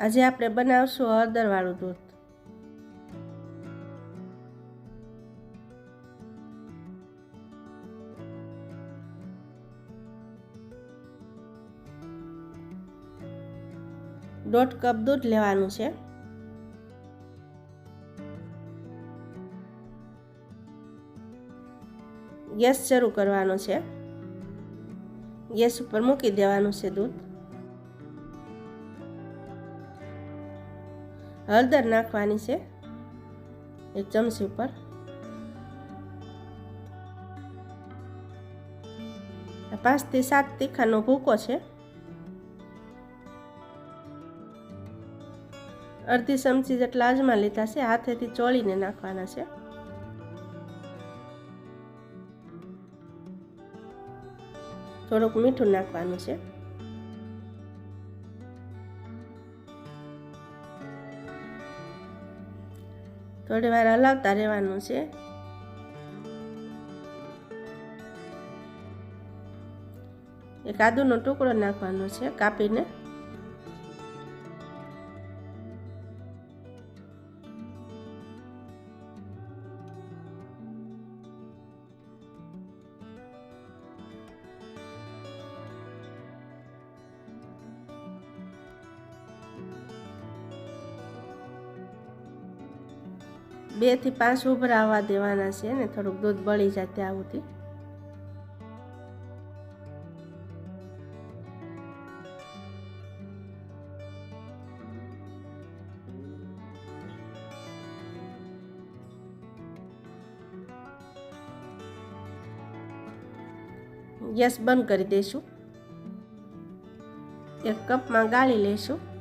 આજે આપણે બનાવશું હળદરવાળું દૂધ. દોઢ કપ દૂધ લેવાનું છે. ગેસ શરૂ કરવાનો છે. ગેસ ઉપર મૂકી દેવાનું છે દૂધ. હળદર નાખવાની છે એક ચમચી ઉપર. પાંચથી સાત તીખાનો ભૂકો છે. અડધી ચમચી જેટલા અજમા લીધા છે, હાથેથી ચોળીને નાખવાના છે. થોડુંક મીઠું નાખવાનું છે. થોડી વાર હલાવતા રહેવાનું છે. એ કાદુનો ટુકડો નાખવાનો છે કાપીને. બેથી પાંચ ઉભરા આવવા દેવાના છે ને, થોડુંક દૂધ બળી જાય ત્યાં સુધી. ગેસ બંધ કરી દઈશું. એક કપમાં ગાળી લઈશું.